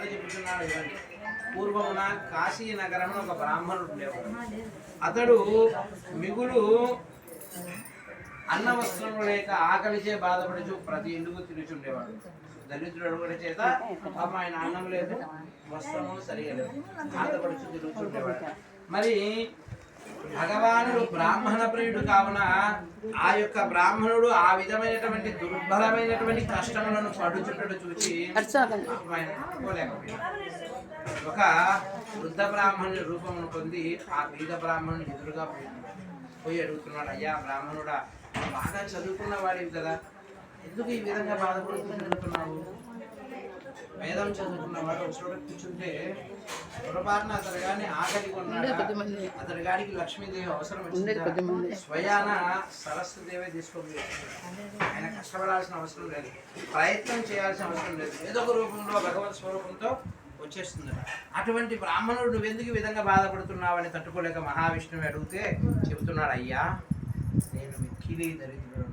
కథ చెబుతున్నాడు ఇవ్వండి పూర్వమున కాశీ నగరంలో ఒక బ్రాహ్మణుడు ఉండేవాడు. అతడు మిగులు అన్న వస్త్రము లేక ఆకలిచే బాధపడుచు ప్రతి ఇండుకు తిరుగుచుండేవాడు. దరిద్రుడు అడుగుడ చేత పాపం ఆయన అన్నం లేదు వస్త్రము సరిగా లేదు. బాధపడుచు తిరుగుతుండేవాడు మరి భగవానుడు బ్రాహ్మణ ప్రియుడు కావున ఆ యొక్క బ్రాహ్మణుడు ఆ విధమైనటువంటి దుర్బలమైనటువంటి కష్టములను పడుచుండడు చూసి. ఒక వృద్ధ బ్రాహ్మణుని రూపమును పొంది ఆ బీద బ్రాహ్మణుని ఎదురుగా పోయి పోయి అడుగుతున్నాడు అయ్యా బ్రాహ్మణుడా బాగా చదువుకున్న వాడివి కదా. ఎందుకు ఈ విధంగా బాధపడుతూ వేదం చదువుకున్నవాడు ఒక చోట కూర్చుంటే పొరపాటున అతడు కానీ ఆకలి కొన్నాడా? అతడి గాడికి లక్ష్మీదేవి అవసరం వచ్చిందా? స్వయాన సరస్వతి దేవే తీసుకోబోయి ఆయన కష్టపడాల్సిన అవసరం లేదు. ప్రయత్నం చేయాల్సిన అవసరం లేదు. ఏదో ఒక రూపంలో భగవత్ స్వరూపంతో వచ్చేస్తుంది. అటువంటి బ్రాహ్మణుడు నువ్వు ఎందుకు విధంగా బాధపడుతున్నావని తట్టుకోలేక మహావిష్ణువు అడిగితే చెబుతున్నాడు అయ్యా నేను మిక్కిలి దరిద్రుడు.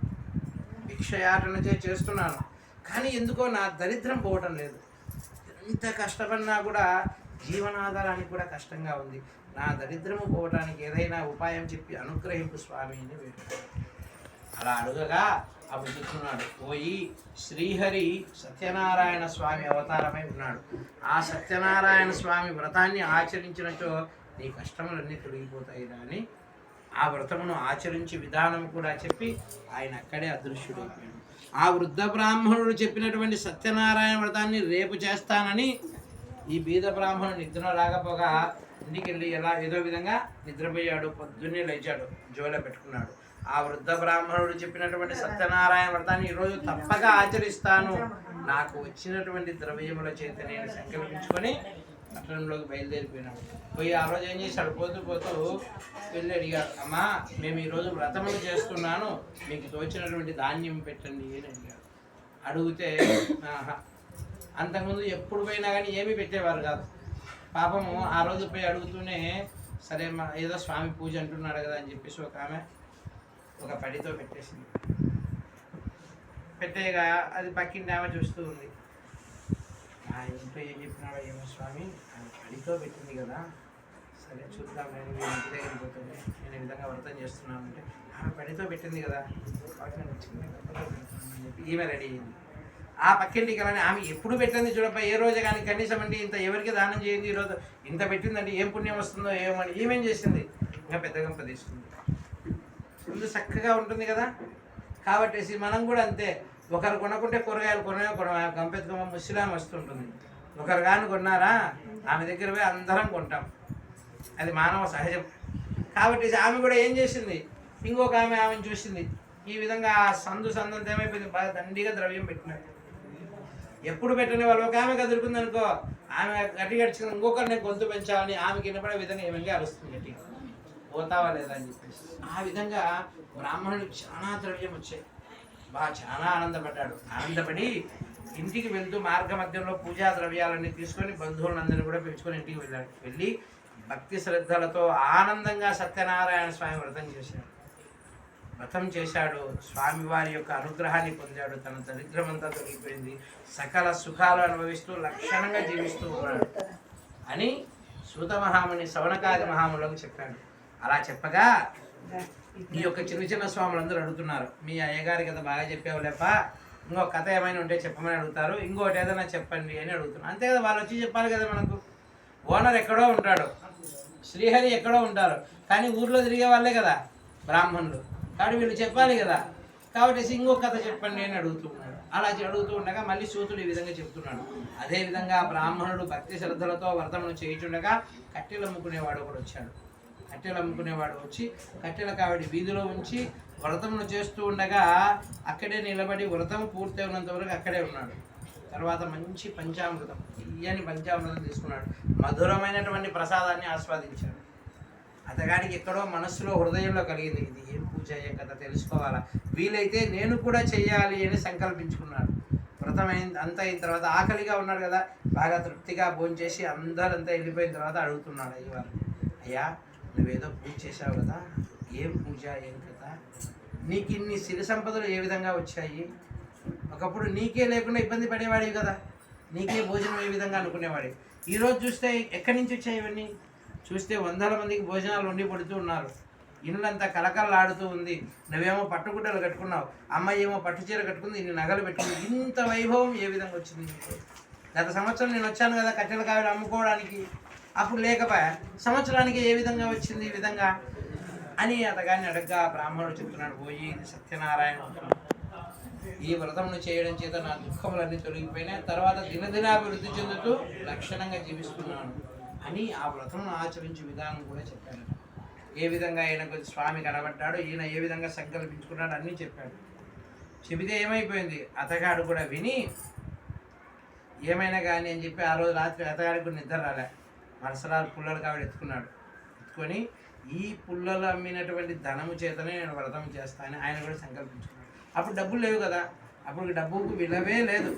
భిక్షయాటన చే చేస్తున్నాను. కానీ ఎందుకో నా దరిద్రం పోవటం లేదు. ఎంత కష్టపడినా కూడా జీవనాధారానికి కూడా కష్టంగా ఉంది. నా దరిద్రము పోవటానికి ఏదైనా ఉపాయం చెప్పి అనుగ్రహింపు స్వామి అని అలా అడుగగా అప్పుడు చెప్తున్నాడు పోయి శ్రీహరి సత్యనారాయణ స్వామి అవతారమై ఉన్నాడు. ఆ సత్యనారాయణ స్వామి వ్రతాన్ని ఆచరించినచో నీ కష్టములన్నీ తొలగిపోతాయి అని ఆ వ్రతమును ఆచరించే విధానం కూడా చెప్పి ఆయన అక్కడే అదృశ్యుడైపోయాడు. ఆ వృద్ధ బ్రాహ్మణుడు చెప్పినటువంటి సత్యనారాయణ వ్రతాన్ని రేపు చేస్తానని ఈ బీద బ్రాహ్మణుడు నిద్ర రాకపోగా ఇంటికి వెళ్ళి ఎలా ఏదో విధంగా నిద్రపోయాడు పొద్దున్నే లేచాడు జోలో పెట్టుకున్నాడు. ఆ వృద్ధ బ్రాహ్మణుడు చెప్పినటువంటి సత్యనారాయణ వ్రతాన్ని ఈరోజు తప్పగా ఆచరిస్తాను. నాకు వచ్చినటువంటి ద్రవ్యముల చేత నేను సంకల్పించుకొని పట్టణంలోకి బయలుదేరిపోయినాడు. పోయి ఆ రోజు ఏం చేశాడు? పోతూ పోతూ వెళ్ళి అడిగాడు అమ్మా మేము ఈరోజు వ్రతములు చేస్తున్నాను మీకు తోచినటువంటి ధాన్యం పెట్టండి అని అడిగాడు. అడిగితే ఆహా అంతకుముందు ఎప్పుడు పోయినా కానీ ఏమీ పెట్టేవారు కాదు. పాపము ఆ రోజు పోయి అడుగుతూనే సరే మా ఏదో స్వామి పూజ అంటున్నాడు కదా అని చెప్పేసి ఒక ఆమె ఒక పడితో పెట్టేసింది. పెట్టేగా అది పక్కింటి ఆమె చూస్తూ ఉంది. ఆ ఇంట్లో ఏం చెప్పినాడో ఏమో స్వామి ఆయన పడితో పెట్టింది కదా. సరే చూద్దాం నేను మీ ఇంటి దగ్గర పోతుంది నేను ఈ విధంగా వ్రతం చేస్తున్నానంటే ఆమె పడితో పెట్టింది కదా. ఈమె రెడీ అయింది. ఆ పక్కింటికి వెళ్ళని ఆమె ఎప్పుడు పెట్టింది చూడప్ప ఏ రోజు కానీ కనీసం అండి ఇంత ఎవరికి దానం చేయండి ఈరోజు ఇంత పెట్టిందంటే ఏం పుణ్యం వస్తుందో ఏమని ఏమేం చేసింది? ఇంకా పెద్ద గంప తీసుకుంది. ముందు చక్కగా ఉంటుంది కదా. కాబట్టి మనం కూడా అంతే. ఒకరు కొనకుంటే కూరగాయలు కొనే కొన గంపెత్తుకమ్మ ముసలామె వస్తుంటుంది. ఒకరు కానీ కొన్నారా? ఆమె దగ్గర పోయి అందరం కొంటాం. అది మానవ సహజం. కాబట్టి ఆమె కూడా ఏం చేసింది? ఇంకొక ఆమె ఆమెను చూసింది. ఈ విధంగా ఆ సందు సందంత ఏమైపోయింది? బాగా దండిగా ద్రవ్యం పెట్టినారు. ఎప్పుడు పెట్టని వాళ్ళు ఒక ఆమె కదులుకుంది అనుకో ఆమె గట్టి గడిచిన ఇంకొకరిని గొంతు పెంచాలని ఆమెకి వినపడే విధంగా ఏమైనా అరుస్తుంది గట్టిగా పోతావా లేదా అని చెప్పేసి. ఆ విధంగా బ్రాహ్మణుడికి చాలా ద్రవ్యం వచ్చాయి. బాగా చాలా ఆనందపడ్డాడు. ఆనందపడి ఇంటికి వెళ్తూ మార్గ మధ్యంలో పూజా ద్రవ్యాలన్నీ తీసుకొని బంధువులందరినీ కూడా పిలుచుకొని ఇంటికి వెళ్ళాడు. వెళ్ళి భక్తి శ్రద్ధలతో ఆనందంగా సత్యనారాయణ స్వామి వ్రతం చేశాడు. వ్రతం చేశాడు. స్వామివారి యొక్క అనుగ్రహాన్ని పొందాడు. తన దరిద్రమంతా తొలగిపోయింది. సకల సుఖాలు అనుభవిస్తూ లక్షణంగా జీవిస్తూ ఉన్నాడు అని సూత మహాముని సవనకాది మహాములకు చెప్పాడు. అలా చెప్పగా ఈ యొక్క చిన్న చిన్న స్వాములందరూ అడుగుతున్నారు. మీ అయ్యగారి కథ బాగా చెప్పావు లేప. ఇంకో కథ ఏమైనా ఉంటే చెప్పమని అడుగుతారు. ఇంకోటి ఏదైనా చెప్పండి అని అడుగుతున్నారు. అంతే కదా వాళ్ళు వచ్చి చెప్పాలి కదా మనకు. ఓనర్ ఎక్కడో ఉంటాడు. శ్రీహరి ఎక్కడో ఉంటారు. కానీ ఊర్లో తిరిగే వాళ్ళే కదా బ్రాహ్మణులు. కాబట్టి వీళ్ళు చెప్పాలి కదా. కాబట్టి ఇంకో కథ చెప్పండి అని అడుగుతున్నాడు. అలా అడుగుతూ ఉండగా మళ్ళీ సూతుడు ఈ విధంగా చెప్తున్నాడు. అదే విధంగా బ్రాహ్మణుడు భక్తి శ్రద్ధలతో వ్రతమును చేయుచుండగా కట్టెలు అమ్ముకునేవాడు ఒకడు వచ్చాడు. కట్టెలు అమ్ముకునేవాడు వచ్చి కట్టెల కావిడి వీధిలో ఉంచి వ్రతమును చేస్తూ ఉండగా అక్కడే నిలబడి వ్రతం పూర్తి ఉన్నంతవరకు వరకు అక్కడే ఉన్నాడు. తర్వాత మంచి పంచామృతం తీయని పంచామృతం తీసుకున్నాడు. మధురమైనటువంటి ప్రసాదాన్ని ఆస్వాదించాడు. అతగాడికి ఎక్కడో మనస్సులో హృదయంలో కలిగింది ఇది ఏం పూజ అయ్యే కదా తెలుసుకోవాలా? వీలైతే నేను కూడా చెయ్యాలి అని సంకల్పించుకున్నాడు. వ్రతం అయిన అంత అయిన తర్వాత ఆకలిగా ఉన్నాడు కదా బాగా తృప్తిగా భోంచేసి అందరంతా వెళ్ళిపోయిన తర్వాత అడుగుతున్నాడు అయ్యవారు అయ్యా నువ్వేదో పూజ చేశావు కదా ఏం పూజ ఏం కదా నీకు ఇన్ని సిరి సంపదలు ఏ విధంగా వచ్చాయి? ఒకప్పుడు నీకే లేకుండా ఇబ్బంది పడేవాడివి కదా నీకే భోజనం ఏ విధంగా అనుకునేవాడి ఈరోజు చూస్తే ఎక్కడి నుంచి వచ్చాయి ఇవన్నీ? చూస్తే వందల మందికి భోజనాలు వండి పడుతూ ఉన్నారు. ఇల్లంతా కలకలలాడుతూ ఉంది. నువ్వేమో పట్టుగుడ్డలు కట్టుకున్నావు అమ్మాయి ఏమో పట్టు చీర కట్టుకుంది ఇన్ని నగలు పెట్టుకుంది. ఇంత వైభవం ఏ విధంగా వచ్చింది నీకు? గత సంవత్సరం నేను వచ్చాను కదా కట్టెల కాయలు అమ్ముకోవడానికి. అప్పుడు లేకపోయా? సంవత్సరానికి ఏ విధంగా వచ్చింది ఈ విధంగా? అని అతగాన్ని అడగ్గా బ్రాహ్మణుడు చెప్తున్నాడు పోయి ఇది సత్యనారాయణ వ్రతం. ఈ వ్రతమును చేయడం చేత నా దుఃఖములన్నీ తొలగిపోయినాయి. తర్వాత దినదినాభివృద్ధి చెందుతూ లక్షణంగా జీవిస్తున్నాను. అని ఆ వ్రతమును ఆచరించే విధానం కూడా చెప్పాడు. ఏ విధంగా ఆయనకు స్వామి కనబడ్డాడు ఈయన ఏ విధంగా సంకల్పించుకున్నాడు అన్నీ చెప్పాడు. చెబితే ఏమైపోయింది? అతగాడు కూడా విని ఏమైనా కానీ అని చెప్పి ఆ రోజు రాత్రి అతగాడికి నిద్ర రాలే. మరసరాలు పుల్లలు కావిడ ఎత్తుకున్నాడు. ఎత్తుకొని ఈ పుల్లలు అమ్మినటువంటి ధనము చేతనే నేను వ్రతం చేస్తానని ఆయన కూడా సంకల్పించుకున్నాడు. అప్పుడు డబ్బులు లేవు కదా. అప్పుడు డబ్బుకు విలువే లేదు.